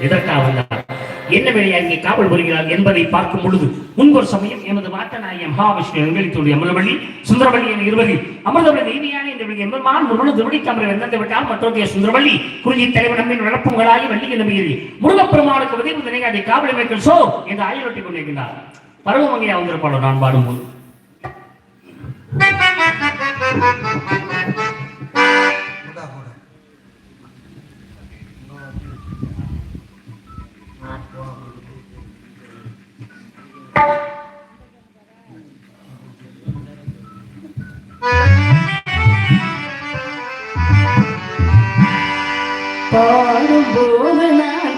எதற்காக வந்தார் என்ன வேலை அங்கே காவல் புரிகிறார் என்பதை பார்க்கும் பொழுது முன்பொரு சமயம் எமது மாட்டநாய மகாவிஷ்ணு எங்களித்துடைய அமிர்தவள்ளி சுந்தரவள்ளி என இருவரில் அமிர்தவள்ளி தேவியான இந்த எம்பெருமான் முருகன் திருவடி கமரை வெந்தத்தை விட்டால் மற்றொரு சுந்தரவள்ளி குறிஞ்சி தலைவர் நம்பின் வளர்ப்புகளாகி வள்ளி என்ற முருகப்பெருமானுக்கு உதவி இந்த நிகழ்ச்சி காவல் வைக்கல் சோ என்று ஆயுளொட்டி கொண்டிருக்கிறார் பருவமங்கையா வந்திருப்பாளோ நான் பாடும்போது போடா, போடா.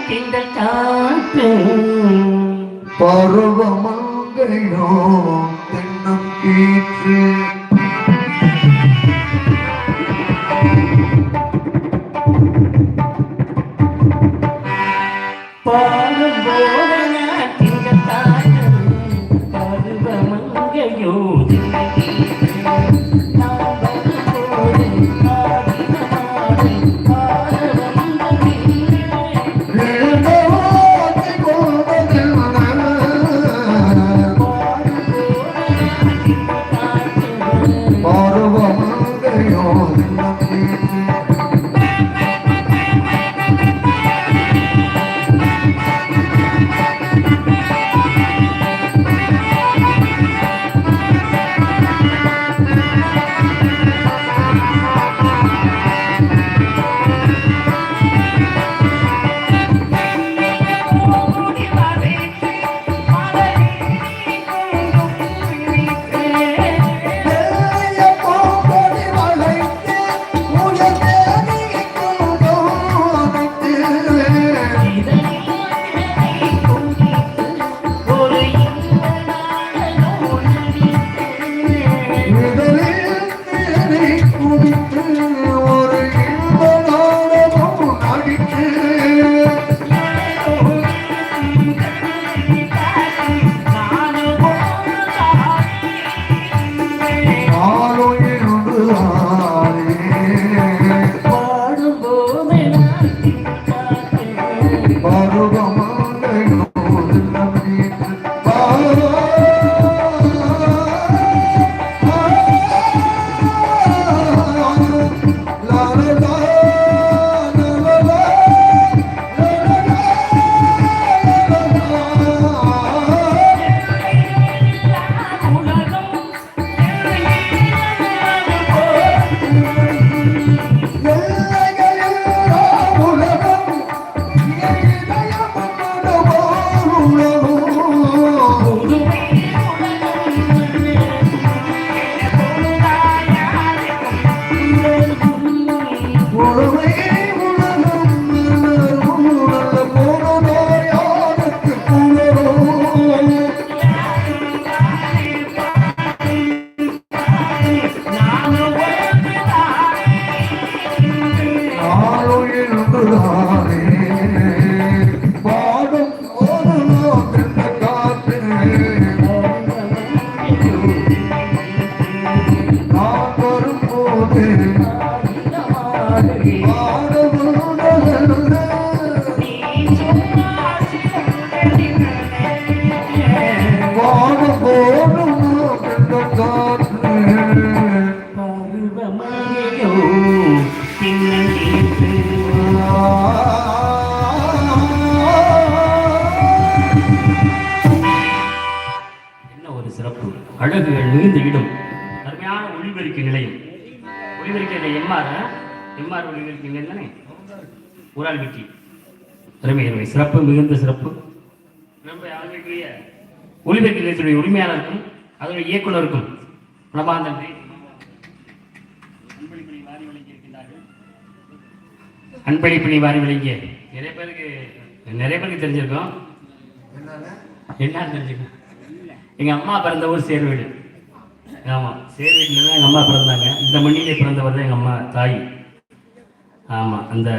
இந்த காற்று. காத்து பருவமங்கையோ ஆரோயில் மிகுந்த இடம் அருமையான ஒளிபெருக்கி நிலையம். ஒளிபெருக்கி நிலையம் எம்ஆர் எம்ஆர் ஒளிபெருக்கி நிலையம் தானே? ஊரால் வெற்றி அருமை. அருமை சிறப்பு மிகுந்த சிறப்பு. ரொம்ப அழகிய ஒளிபெருக்கி நிலையத்துடைய உரிமையாளருக்கும் அதனுடைய இயக்குனருக்கும் பிரபாந்தன் அன்பளிப்பினை வாரி வழங்கியிருக்கின்றார்கள். அன்பளிப்பினை வாரி வழங்கிய நிறைய பேருக்கு நிறைய பேருக்கு தெரிஞ்சிருக்கோம்? என்ன தெரிஞ்சுக்கணும். எங்க அம்மா பிறந்த ஊர் சேர்வீடு ஆமாம் சேர் வீட்டில் தான் எங்கள் அம்மா பிறந்தாங்க. இந்த மண்ணிலே பிறந்தவர் தான் எங்கள் அம்மா தாய். ஆமாம் அந்த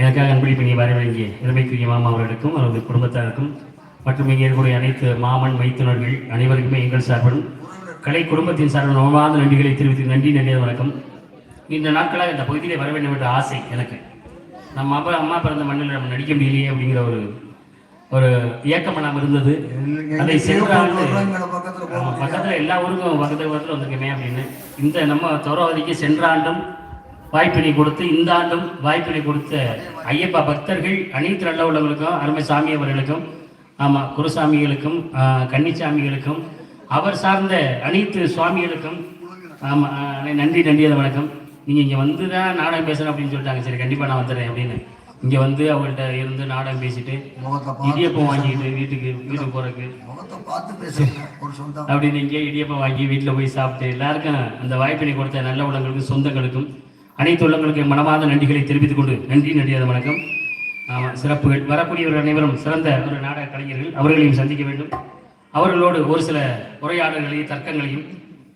எனக்காக அன்பளிப்பணி வர வழங்கிய இளமைக்குரிய மாமா அவர்களுக்கும் அவரது குடும்பத்தாருக்கும் மற்றும் இங்கே இருக்கக்கூடிய அனைத்து மாமன் மைத்துனர்கள் அனைவருக்குமே எங்கள் சார்பிலும் கலை குடும்பத்தின் சார்பில் நோவாத நன்றிகளை தெரிவித்து நன்றி நன்றிய வணக்கம். இந்த நாட்களாக இந்த பகுதியிலே வர வேண்டும் என்ற ஆசை எனக்கு. நம்ம அப்பா அம்மா பிறந்த மண்ணில் நம்ம நடிக்க முடியலையே அப்படிங்கிற ஒரு ஒரு ஏக்கம் நம்ம இருந்தது. அதை பக்கத்துல எல்லா ஊருக்கும் பக்கத்துல பக்கத்துல வந்திருக்கமே அப்படின்னு. இந்த நம்ம தோராவதிக்கு சென்ற ஆண்டும் வாய்ப்பினை கொடுத்து இந்த ஆண்டும் வாய்ப்பினை கொடுத்த ஐயப்பா பக்தர்கள் அனைத்து நல்ல உள்ளவர்களுக்கும் அருமை சாமி அவர்களுக்கும் ஆமா குருசாமிகளுக்கும் ஆஹ், கன்னிச்சாமிகளுக்கும் அவர் சார்ந்த அனைத்து சுவாமிகளுக்கும் ஆமா ஆஹ், நன்றி நன்றி அது வணக்கம். நீங்க இங்க வந்து தான் நாடகம் பேசணும் அப்படின்னு சொல்லிட்டாங்க. சரி கண்டிப்பா நான் வந்துடுறேன் அப்படின்னு. இங்க வந்து அவங்கள்ட்ட இருந்து நாடகம் பேசிட்டு இடியப்பம் வாங்கிட்டு வீட்டுக்கு வீட்டுக்கு போறதுக்கு. அப்படின்னு இங்கே இடியப்பம் வாங்கி வீட்டில் போய் சாப்பிட்டு எல்லாருக்கும் அந்த வாய்ப்பினை கொடுத்த நல்ல உள்ளங்களுக்கும் சொந்தங்களுக்கும் அனைத்து உள்ளங்களுக்கும் மனமார்ந்த நன்றிகளை தெரிவித்துக் கொண்டு நன்றி நன்றியாத வணக்கம். ஆமாம் சிறப்புகள். வரக்கூடியவர்கள் அனைவரும் சிறந்த ஒரு நாடக கலைஞர்கள் அவர்களையும் சந்திக்க வேண்டும். அவர்களோடு ஒரு சில உரையாடல்களையும் தர்க்கங்களையும்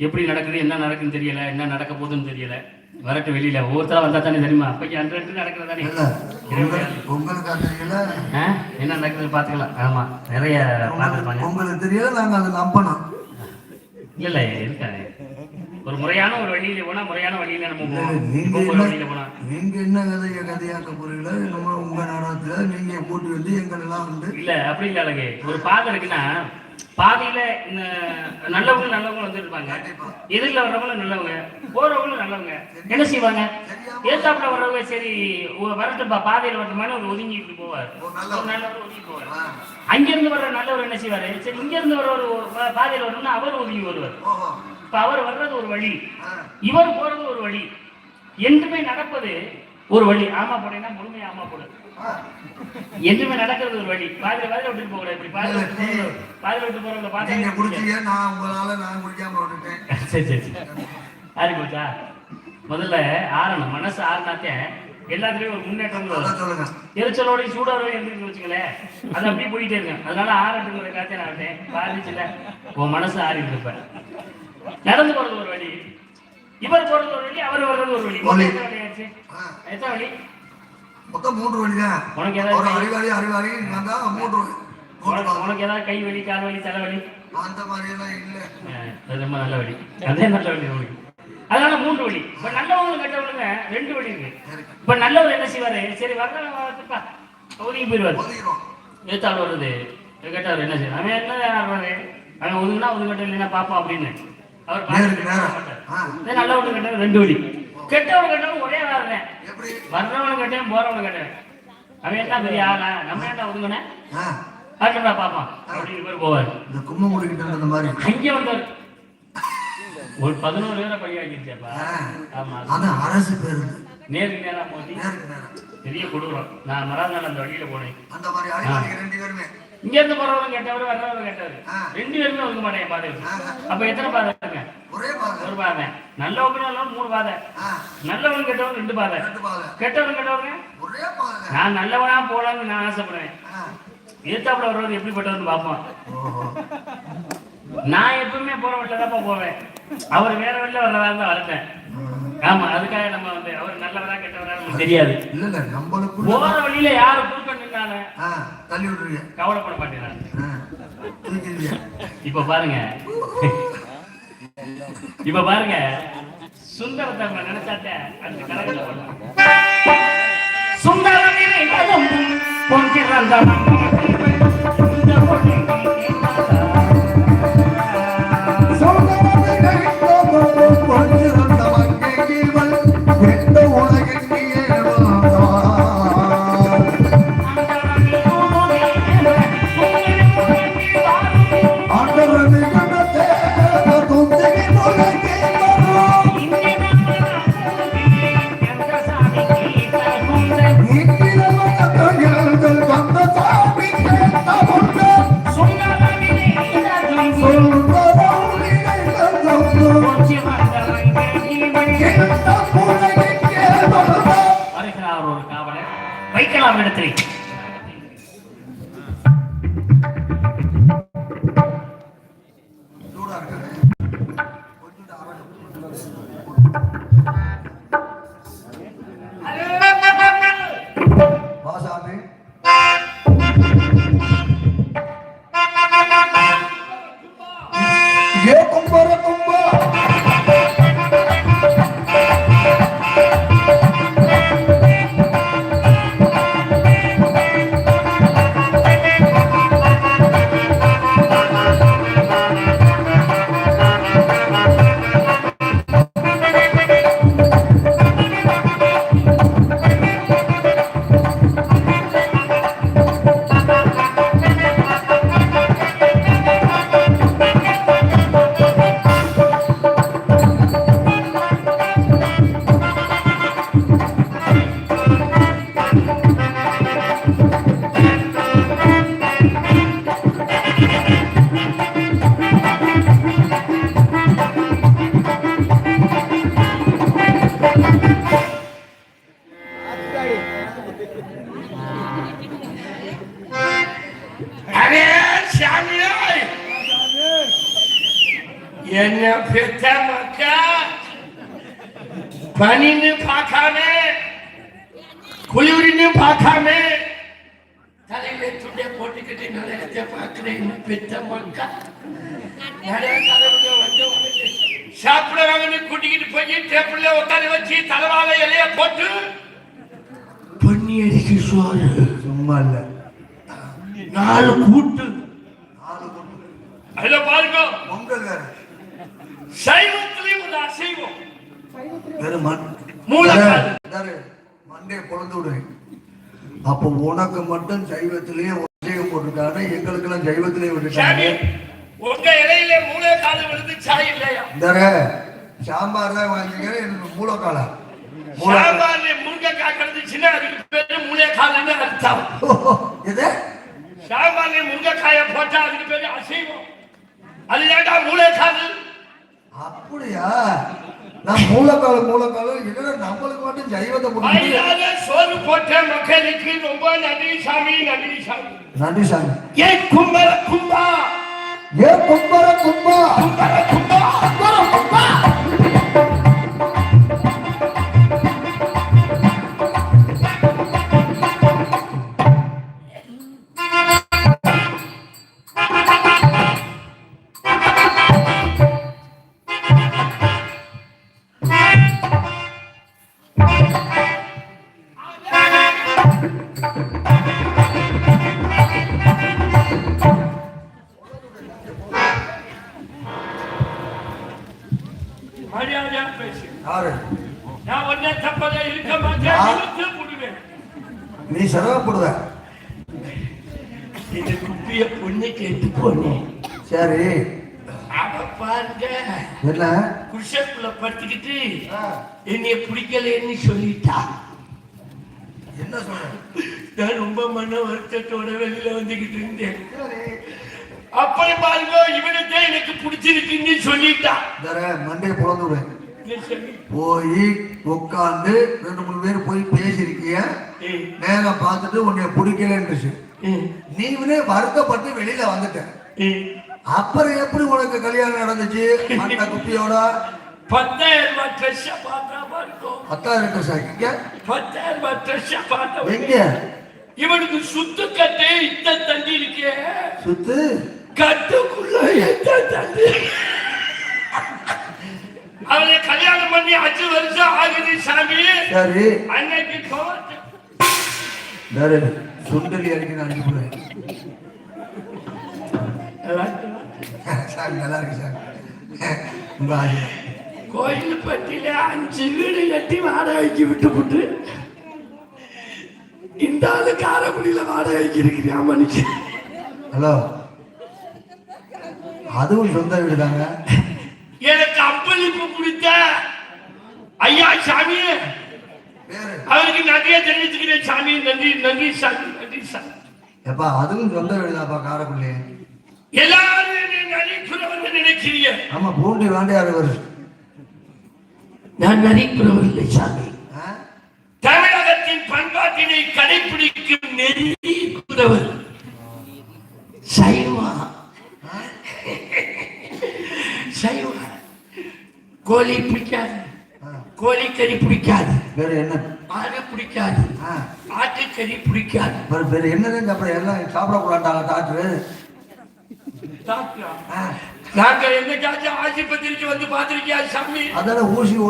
எப்படி நடக்குது என்ன நடக்குதுன்னு தெரியல என்ன நடக்க போகுதுன்னு தெரியல. வரட்டு வெளியில ஒவ்வொருத்தரா வந்தா தானே தெரியுமா? அப்பைக்கு அன்று நடக்கிறதானே இல்ல உங்களுக்கு- தெரியல? என்ன நடக்குதுன்னு பார்த்துக்கலாம் ஆமா நிறைய பார்த்துருப்பாங்க. உங்களுக்கு தெரியல நாங்க அதை நம்பணும் இல்ல இல்ல இருக்காது. ஒரு முறையான ஒரு வழியில போனா முறையான வழியில நம்ம நீங்க போனா. நீங்க என்ன கதைய கதையாக்க போறீங்களோ என்னமோ உங்க நாடகத்துல நீங்க கூட்டி வந்து எங்களெல்லாம் வந்து இல்ல அப்படி இல்ல ஒரு பாதை இருக்குன்னா பாதையில நல்லவங்க நல்லவங்க வந்து இருப்பாங்க எதிரில் வர்றவங்களும் நல்லவங்க. போறவங்களும் நல்லவங்க. என்ன செய்வாங்க? ஏத்தாப்புல வர்றவங்க சரி வரட்டும்பா பாதையில வரட்டுமான்னு ஒரு ஒதுங்கிட்டு போவார். நல்லவர். ஒதுங்கி போவார். அங்கிருந்து வர்ற நல்லவர் என்ன செய்வாரு? சரி இங்க இருந்து வர்ற ஒரு பாதையில வரணும்னா அவர் ஒதுங்கி வருவார். இப்ப அவர் வர்றது ஒரு வழி. இவர் போறது ஒரு வழி. என்றுமே நடப்பது ஒரு வழி. ஆமா போனேன்னா முழுமையா ஆமா போடு. என்றுமே நடக்கிறது ஒரு வழி. பாதில பாதில விட்டுட்டு போகல இப்படி பாதில விட்டு விட்டு போறவங்க நீங்க பாதில குடிச்சீங்க நான் உங்களால நான் குடிக்காம விட்டுட்டேன். சரி சரி சரி. ஆறி போச்சா? முதல்ல ஆறணும். மனசு ஆறுனாத்தே எல்லாத்துலயும் ஒரு முன்னேற்றம் வரும். எரிச்சலோட சூடோட இருந்து வச்சுங்களேன் அது அப்படியே போயிட்டே இருக்கும். அதனால ஆறட்டுங்கிற காத்தே நான் விட்டேன். பாதிச்சுல உன் மனசு ஆறிட்டு இருப்ப. நடந்து போறது ஒரு வழி. இவர் போறது ஒரு வழி அவர் வர்றது ஒரு வழி. வழி. எத்தனை வழி ஆச்சு ஆ. எத்தனை வழி மொத்தம் மூன்று வழி தான் ஒரு அறிவாளி அறிவாளி வந்தா மூன்று உனக்கு ஏதாவது கை வலி கால் வலி தலை வலி அந்த மாதிரி எல்லாம் இல்ல ரொம்ப நல்ல வழி. அதே நல்ல வழி உங்களுக்கு அதனால மூன்று வழி. இப்ப நல்லவங்க கெட்டவங்க ரெண்டு வழி இருக்கு. இப்ப நல்லவர் என்ன செய்வாரு? சரி வர்றப்பா ஒதுங்கி போயிடுவாரு. ஏத்தாள் வருது. கேட்டவர் என்ன செய்யும் அவன் என்ன ஆடுறாரு அவன் ஒதுங்கினா ஒதுங்கட்டும் இல்லைன்னா பாப்போம் அப்படின்னு. அவர் நல்லவங்க கெட்டவன் ரெண்டு வழி. கெட்டவங்க கெட்டவன் ஒரே எப்படி? வர்றவனு கெட்டவன் போறவனு கெட்டவன் அவன் என்ன பெரிய ஆளா? நம்ம என்ன ஒதுங்கினேன் ஆ. ஆட்டா பாப்பான் அப்படின்னு பேர் போவார். இந்த கும்மம் முடிக்கிட்டு இருந்த மாதிரி. அங்கே வந்தார். ஒரு பதினோரு பேரை பழியாக்கிருச்சேப்பா. ஆ. ஆமா. அரசு பேருந்து நேருக்கு நேரா நேரம் பெரிய கொடூரம் நான் மறுநாள் அந்த வழியில போனேன். அந்த மாதிரி ரெண்டு பேருமே. இங்க இருந்து போறவங்க கேட்டவர் வர்றவங்க கேட்டவர். ரெண்டு பேருமே ஒதுக்க மாட்டேன் ஆ. அப்ப எத்தனை பாதை இருக்குங்க ஒரே பாதை. ஒரு பாதை. நல்லவங்க நல்லவங்க மூணு பாதை. நல்லவங்க கெட்டவங்க ரெண்டு பாதை. கெட்டவங்க கெட்டவங்க? ஒரே பாதை நான் நல்லவனா போலான்னு நான் ஆசைப்படுறேன். ஆ. எதிர்த்தாப்புல வர்றவர் எப்படிப்பட்டவர்னு பார்ப்போம். நான் எப்பவுமே போற வழியில தான் போவேன். அவர் வேற வழியில வர்றதா இருந்தா வரட்டேன். ஆமா அதுக்காக நம்ம வந்து அவர் நல்லவரா கெட்டவரா நமக்கு தெரியாது. இல்ல இல்ல நம்மளுக்குள்ள போற வழியில யாரு குறுக்க தள்ளி விட்டுருங்க. கவலைப்பட தூக்கிடுங்க. இப்ப பாருங்க. இப்ப பாருங்க சுந்தரத்தை அவங்க நினைச்சாட்ட அந்த கணக்கில் போடலாம் சுந்தரமே கதம்பும் இந்த வைக்கலாம் பனின்னு பார்க்காம குளிர்னு பார்க்காம தலையில துண்டை போட்டுக்கிட்டு நரகத்தை பார்க்கிறேன் பெத்த மக்கா நிறைய தலைவங்க வந்து உனக்கு சாப்பிட வாங்கன்னு கூட்டிக்கிட்டு போய் டேபிள்ல உட்கார வச்சு தலைவாழ இலைய போட்டு பொன்னி அரிசி சோறு சும்மா இல்ல. நாலு கூட்டு. நாலு பொண்ணு. அதுல பாருங்க. பொங்கல் வேற. சைவத்திலையும் அசைவம். வெறும் மண்டே பொழந்து விடு. அப்போ உனக்கு மட்டும் சைவத்திலேயே ஒற்றையம் போட்டிருக்காங்க எங்களுக்கு எல்லாம் சைவத்திலேயே விட்டுட்டாங்க உங்க இலையில மூளை காலம் விழுந்து சாய் இல்லையா? இந்தார சாம்பார் தான் வாங்கிக்கிறேன் எனக்கு மூலக்கால? மூலக்கால சாம்பார்ல முருங்கைக்காய் கிடந்துச்சுன்னா அதுக்கு பேரு மூளை காலம்னு அர்த்தம் எது? சாம்பார்ல முருங்கைக்காய போட்டா அதுக்கு பேரு அசைவம். அது ஏன்டா மூளை கால் அப்படியா? நான் மூலக்கால மூலக்கால என்னடா சைவத்தை போட்டு மரியாதை சோறு போட்ட மக்களுக்கு ரொம்ப நன்றி சாமி நன்றி சாமி. நன்றி சாமி. ஏன் கும்பல கும்பா. ஏ கும்பர கும்பா. கும்பல கும்பா. கும்பர கும்பா. என்ன குஷப்புல படுத்துக்கிட்டு என்னைய பிடிக்கலன்னு சொல்லிட்டா. என்ன நான் ரொம்ப மன வருத்தத்தோட வெளியில வந்துகிட்டு இருந்தேன். அப்புறம் பாருங்க இவனுக்கு எனக்கு பிடிச்சிருக்குன்னு சொல்லிட்டா. தர மண்டே சொல்லி? போய் உட்காந்து ரெண்டு மூணு பேர் போய் பேசியிருக்கிய ஏய், நேரம் பார்த்துட்டு உன்னை ஏய், நீங்களே வருத்தப்பட்டு வெளியில வந்துட்ட. அப்புறம் எப்படி உனக்கு கல்யாணம் நடந்துச்சு? அந்த குட்டியோட? பத்தாயிரம் ரூபாய் ட்ரெஸ் பார்த்தா பாருங்க. பத்தாயிரம் ட்ரெஸ் ஆக்கிக்க பத்தாயிரம் ரூபாய் ட்ரெஸ் பார்த்தா எங்க? இவனுக்கு சுத்து கட்டு இந்த தண்ணி இருக்கே. சுத்து? கட்டுக்குள்ள எந்த தண்ணி? அவனை கல்யாணம் பண்ணி அஞ்சு வருஷம் ஆகுது சாமி. சரி. அன்னைக்கு கோவத்து சுண்டலி சார் நல்லா இருக்கு சார். உங்க ஆசை கோயில் பட்டியில அஞ்சு வீடு கட்டி வாடகைக்கு விட்டு விட்டு இந்த ஆளு காரக்குடியில வாடகைக்கு இருக்கிறியா மனுஷன் ஹலோ. அதுவும் சொந்த வீடு தாங்க. எனக்கு அப்பளிப்பு கொடுத்த ஐயா சாமி. அவருக்கு நன்றியை தெரிவிச்சுக்கிறேன் சாமி. நன்றி நன்றி சாமி நன்றி சாமி. எப்பா அதுவும் சொந்த வீடு தான்ப்பா காரைக்குள்ளே எல்லாரும் என்னை நடிக்கிறவர்கள் நினைக்கிறீங்க ஆமா பூண்டி வேண்டையார் வருது நான் நடிக்கிறவர் இல்லை சாமி? தமிழகத்தின் பண்பாட்டினை கடைபிடிக்கும் நெறிக்கிறவர் சைவா. சைவா. கோழி பிடிக்காது. கோழி கறி பிடிக்காது. வேற என்ன? ஆடு பிடிக்காது. ஆ. ஆட்டுக்கறி பிடிக்காது. வேற என்னதுங்க அப்புறம்? எல்லாம் சாப்பிடக்கூடாண்டாங்க டாக்டரு? டாக்டர் ஆ. நாங்க என்னைக்காச்சும் ஆஸ்பத்திரிக்கு வந்து பாத்திருக்கியா சாமி அதான ஊசி